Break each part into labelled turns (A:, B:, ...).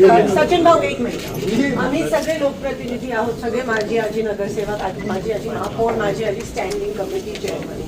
A: सचिन भाऊ एक मिनिट. आम्ही सगळे लोकप्रतिनिधी आहोत सगळे माझी आजी नगरसेवक माझी आजी महापौर माझी आजी स्टँडिंग कमिटी चेअरमन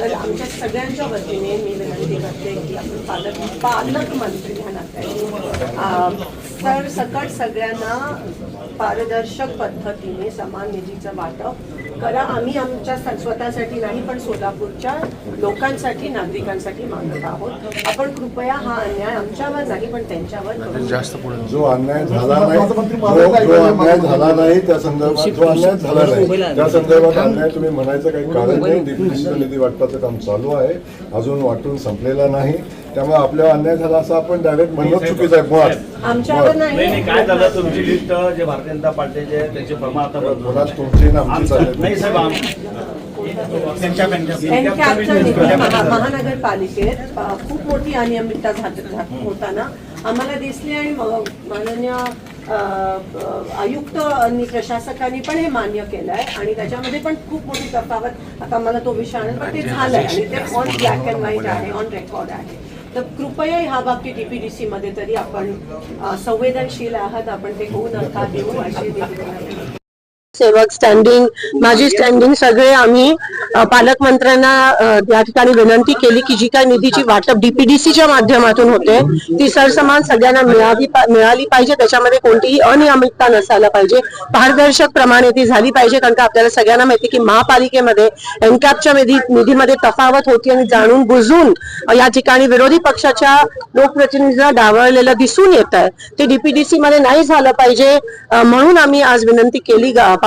A: तर आमच्या सगळ्यांच्या वतीने मी विनंती करते की आपण पालक पालकमंत्री अं, सर सकट सगळ्यांना पारदर्शक पद्धतीने समान निधीचं वाटप करा. आम्ही आमच्या स्वतःसाठी नाही पण सोलापूरच्या लोकांसाठी नागरिकांसाठी मागत आहोत. आपण कृपया हा अन्याय आमच्यावर नाही पण त्यांच्यावर नका.
B: जो अन्याय झाला नाही जो अन्याय झाला नाही त्या संदर्भात जो अन्याय झाला नाही त्या संदर्भात अन्याय तुम्ही म्हणायचं काही कारण नाही. निधी वाटपाचं काम चालू आहे. अजून वाटून संपलेला नाही. त्यामुळे आपल्यावर अन्याय झाला असं आपण डायरेक्ट म्हणणं चुकीचं आहे. मुळात
A: आमच्यावर
B: मुळात.
C: नाही. नाही
A: नाही
C: काय झालं? तुमची लिस्ट जे भारतीय जनता पार्टीचे आहे, त्यांचे प्रमाण आता बदलून
B: मुळात तुमची ना आमची
C: आमचं-
B: चालेल.
C: नाही साहेब आम-
A: महा- महानगरपालिकेत अ, खूप मोठी अनियमितता होताना. आम्हाला दिसली आणि म- माननीय अ, अ, आयुक्त आणि प्रशासकांनी पण हे मान्य केलं आहे आणि त्याच्यामध्ये पण खूप मोठी तफावत. आता मला तो विषय आणेल पण ते झालंय आणि ते ऑन ब्लॅक अँड व्हाईट आहे ऑन रेकॉर्ड आहे. तर कृपया ह्या बाबतीत डीपीडीसी मध्ये तरी आपण संवेदनशील आहात आपण ते होऊ नका देऊ अशी सेवक स्टँडिंग माझी स्टँडिंग सगळे आम्ही पालकमंत्र्यांना या ठिकाणी विनंती केली की जी काही निधीची वाटप डीपीडीसीच्या माध्यमातून होते ती सरसमान सगळ्यांना मिळावी मिळाली पाहिजे. त्याच्यामध्ये कोणतीही अनियमितता नसायला पाहिजे. पारदर्शक प्रमाणे ती झाली पाहिजे कारण का आपल्याला सगळ्यांना माहिती की महापालिकेमध्ये एनकॅपच्या निधी निधीमध्ये तफावत होती आणि जाणून बुजून या ठिकाणी विरोधी पक्षाच्या लोकप्रतिनिधीला डावळलेलं दिसून येत आहे ते डीपीडीसी मध्ये नाही झालं पाहिजे म्हणून आम्ही आज विनंती केली गा-